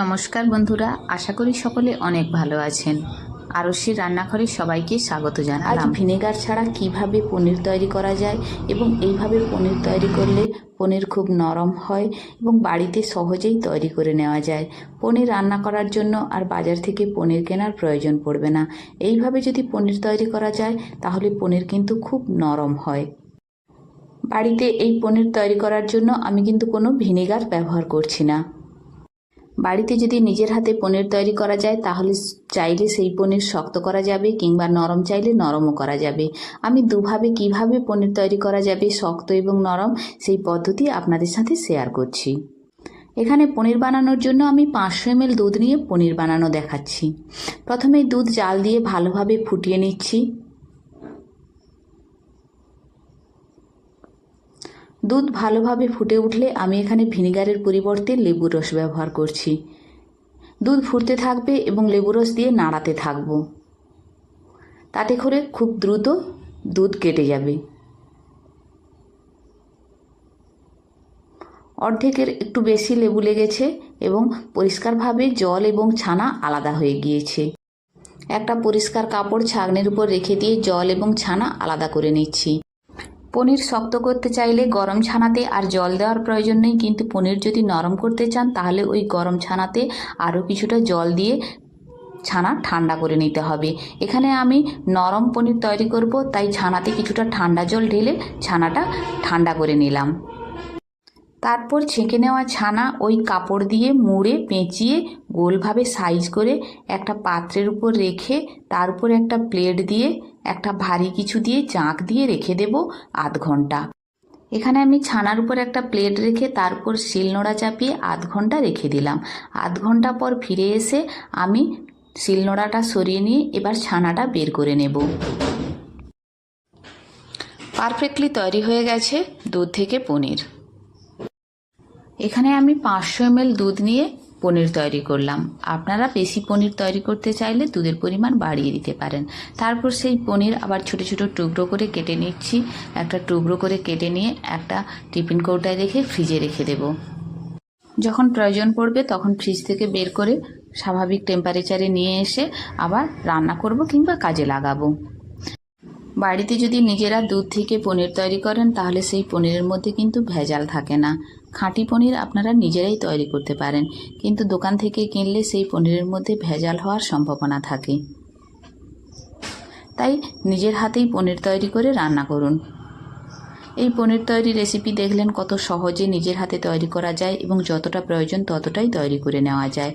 নমস্কার বন্ধুরা, আশা করি সকলে অনেক ভালো আছেন। আরশির রান্নাঘরে সবাইকে স্বাগত জানালাম। ভিনেগার ছাড়া কীভাবে পনির তৈরি করা যায় এবং এইভাবে পনির তৈরি করলে পনির খুব নরম হয় এবং বাড়িতে সহজেই তৈরি করে নেওয়া যায়। পনির রান্না করার জন্য আর বাজার থেকে পনির কেনার প্রয়োজন পড়বে না। এইভাবে যদি পনির তৈরি করা যায়, তাহলে পনির কিন্তু খুব নরম হয়। বাড়িতে এই পনির তৈরি করার জন্য আমি কিন্তু কোনো ভিনেগার ব্যবহার করছি না। বাড়িতে যদি নিজের হাতে পনির তৈরি করা যায়, তাহলে চাইলে সেই পনির শক্ত করা যাবে কিংবা নরম চাইলে নরমও করা যাবে। আমি দুভাবে কীভাবে পনির তৈরি করা যাবে, শক্ত এবং নরম, সেই পদ্ধতি আপনাদের সাথে শেয়ার করছি। এখানে পনির বানানোর জন্য আমি পাঁচশো এমএল দুধ নিয়ে পনির বানানো দেখাচ্ছি। প্রথমে দুধ জাল দিয়ে ভালোভাবে ফুটিয়ে নিচ্ছি। দুধ ভালোভাবে ফুটে উঠলে আমি এখানে ভিনিগারের পরিবর্তে লেবুর রস ব্যবহার করছি। দুধ ফুটতে থাকবে এবং লেবু রস দিয়ে নাড়াতে থাকব। তাতে করে খুব দ্রুত দুধ কেটে যাবে। অর্ধেকের একটু বেশি লেবু লেগেছে এবং পরিষ্কারভাবে জল এবং ছানা আলাদা হয়ে গিয়েছে। একটা পরিষ্কার কাপড় ছাগনের উপর রেখে দিয়ে জল এবং ছানা আলাদা করে নিচ্ছি। পনির শক্ত করতে চাইলে গরম ছানাতে আর জল দেওয়ার প্রয়োজন নেই, কিন্তু পনির যদি নরম করতে চান, তাহলে ওই গরম ছানাতে আরও কিছুটা জল দিয়ে ছানা ঠান্ডা করে নিতে হবে। এখানে আমি নরম পনির তৈরি করব, তাই ছানাতে কিছুটা ঠান্ডা জল ঢেলে ছানাটা ঠান্ডা করে নিলাম। তারপর ছেঁকে নেওয়া ছানা ওই কাপড় দিয়ে মুড়ে পেঁচিয়ে গোলভাবে সাইজ করে একটা পাত্রের উপর রেখে তার উপর একটা প্লেট দিয়ে একটা ভারী কিছু দিয়ে চাঁক দিয়ে রেখে দেব আধ ঘণ্টা। এখানে আমি ছানার উপর একটা প্লেট রেখে তার উপর শিলনোড়া চাপিয়ে আধ ঘণ্টা রেখে দিলাম। আধ ঘণ্টা পর ফিরে এসে আমি শিলনোড়াটা সরিয়ে নিয়ে এবার ছানাটা বের করে নেব। পারফেক্টলি তৈরি হয়ে গেছে দুধ থেকে পনির। এখানে আমি পাঁচশো এমএল দুধ নিয়ে পনির তৈরি করলাম। আপনারা বেশি পনির তৈরি করতে চাইলে দুধের পরিমাণ বাড়িয়ে দিতে পারেন। তারপর সেই পনির আবার ছোট ছোট টুকরো করে কেটে নিচ্ছি। একটা টুকরো করে কেটে নিয়ে একটা টিফিন কৌটায় রেখে ফ্রিজে রেখে দেব। যখন প্রয়োজন পড়বে তখন ফ্রিজ থেকে বের করে স্বাভাবিক টেম্পারেচারে নিয়ে এসে আবার রান্না করব কিংবা কাজে লাগাবো। বাড়িতে যদি নিজেরা দুধ থেকে পনির তৈরি করেন তাহলে সেই পনিরের মধ্যে কিন্তু ভেজাল থাকে না। খাঁটি পনির আপনারা নিজেরাই তৈরি করতে পারেন, কিন্তু দোকান থেকে কিনলে সেই পনিরের মধ্যে ভেজাল হওয়ার সম্ভাবনা থাকে। তাই নিজের হাতেই পনির তৈরি করে রান্না করুন। এই পনির তৈরি রেসিপি দেখলেন কত সহজে নিজের হাতে তৈরি করা যায় এবং যতটা প্রয়োজন ততটাই তৈরি করে নেওয়া যায়।